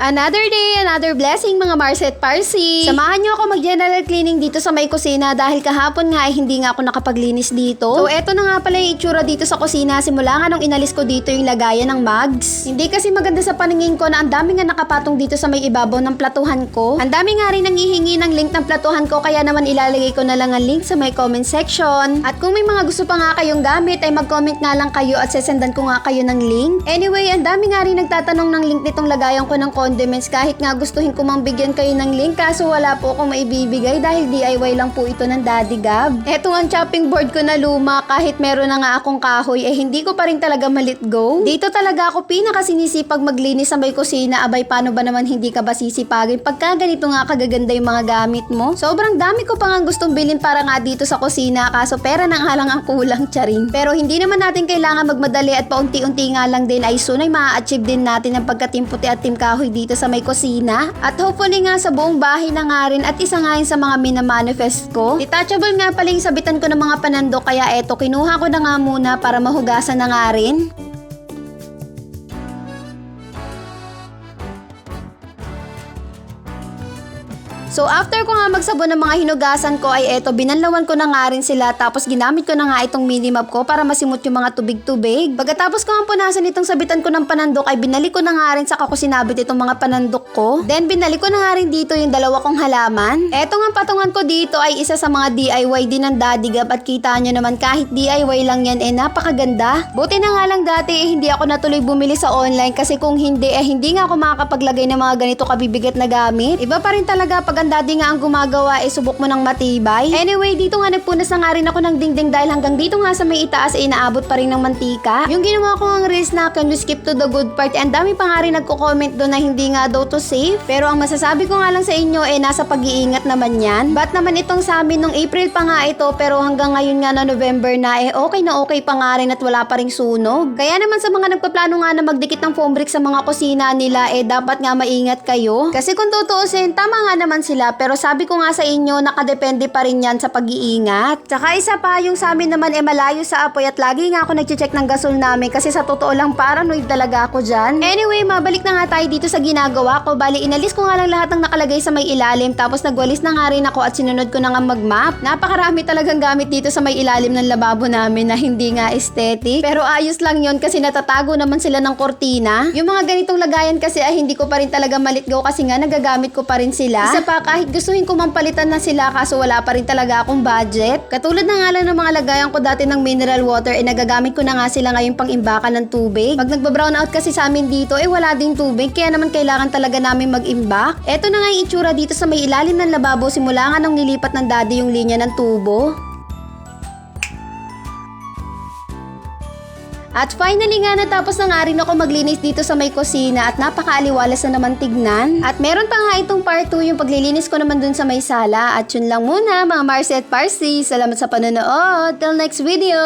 Another day, another blessing mga Marset Parsi. Samahan niyo ako mag-general cleaning dito sa may kusina dahil kahapon nga ay hindi nga ako nakapaglinis dito. So eto na nga pala yung itsura dito sa kusina simula nga nung inalis ko dito yung lagayan ng mugs. Hindi kasi maganda sa paningin ko na ang dami nga nakapatong dito sa may ibabaw ng platuhan ko. Ang dami nga rin nangihingi ng link ng platuhan ko kaya naman ilalagay ko na lang ang link sa may comment section. At kung may mga gusto pa nga kayong gamit ay mag-comment nga lang kayo at sesendan ko nga kayo ng link. Anyway, ang dami nga rin nagtatanong ng link nitong lagayan ko ng condiments kahit nga gustuhin ko mang bigyan kayo ng link kaso wala po akong maibibigay dahil DIY lang po ito ng Daddy Gab. Eto ang chopping board ko na luma kahit meron na nga akong kahoy eh hindi ko pa rin talaga malit go. Dito talaga ako pinakasinisipag maglinis sa may kusina abay paano ba naman hindi ka ba sisipagin pagka ganito nga kagaganda yung mga gamit mo. Sobrang dami ko pa nga gustong bilhin para nga dito sa kusina kaso pera nang halang ang kulang charing. Pero hindi naman natin kailangan magmadali at paunti-unti nga lang din ay soon ay ma-achieve din natin ang pagkatimputi at timkahoy dito sa may kusina. At hopefully nga sa buong bahay na nga rin at isa nga sa mga minamanifest ko. Detachable nga pala yung sabitan ko ng mga panandok kaya eto kinuha ko na nga muna para mahugasan na nga rin. So after ko nga magsabon ng mga hinugasan ko ay eto binanlawan ko na nga rin sila tapos ginamit ko na nga itong mini mop ko para masimot yung mga tubig-tubig. Pagkatapos ko nga punasan itong sabitan ko ng panandok ay binalik ko na nga rin sa ko sinabit itong mga panandok ko. Then binalik ko na nga rin dito yung dalawa kong halaman. Eto nga patungan ko dito ay isa sa mga DIY din ng Daddy Gab at kita nyo naman kahit DIY lang yan eh napakaganda. Buti na nga lang dati eh hindi ako natuloy bumili sa online kasi kung hindi eh hindi nga ako makakapaglagay ng mga ganito kabibigat na gamit. Iba pa rin talaga pag ang daddy nga ang gumagawa eh subok mo ng matibay. Anyway, dito nga nagpunas na nga rin ako ng dingding dahil hanggang dito nga sa may itaas ay inaabot pa rin ng mantika. Yung ginawa ko ang reels na can we skip to the good part and dami pa nga rin nagko-comment doon na hindi nga daw to safe. Pero ang masasabi ko nga lang sa inyo eh nasa pag-iingat naman yan. Ba't naman itong sa amin nung April pa nga ito pero hanggang ngayon nga na November na eh okay na okay pa nga rin at wala pa ring sunog. Kaya naman sa mga nagpaplano nga na magdikit ng foam brick sa mga kusina nila eh dapat nga maingat kayo. Kasi kung tutuusin, tama nga naman sila pero sabi ko nga sa inyo nakadepende pa rin yan sa pag-iingat. Tsaka isa pa yung sa amin naman eh malayo sa apoy at lagi nga ako nagche-check ng gasol namin kasi sa totoo lang paranoid talaga ako dyan. Anyway, mabalik na nga tayo dito sa ginagawa ko. Bali, inalis ko nga lang lahat ng nakalagay sa may ilalim tapos nagwalis na nga rin ako at sinunod ko na nga mag-map. Napakarami talagang gamit dito sa may ilalim ng lababo namin na hindi nga aesthetic. Pero ayos lang yon kasi natatago naman sila ng kortina. Yung mga ganitong lagayan kasi ay hindi ko pa rin talaga malitgaw kasi nga nagagamit ko pa rin sila. Isa pa kahit gustuhin ko mang palitan na sila kaso wala pa rin talaga akong budget. Katulad na nga lang ng mga lagayan ko dati ng mineral water eh nagagamit ko na nga sila ngayon pang imbakan ng tubig. Pag nagba-brown out kasi sa amin dito eh wala ding tubig kaya naman kailangan talaga namin mag-imbak. Eto na nga yung itsura dito sa may ilalim ng lababo simula nga nung nilipat ng daddy yung linya ng tubo. At finally nga natapos na nga rin ako maglinis dito sa may kusina at napakaaliwalas na naman tignan. At meron pa nga itong part 2 yung paglilinis ko naman dun sa may sala. At yun lang muna mga Marcy at Parsi. Salamat sa panonood. Till next video!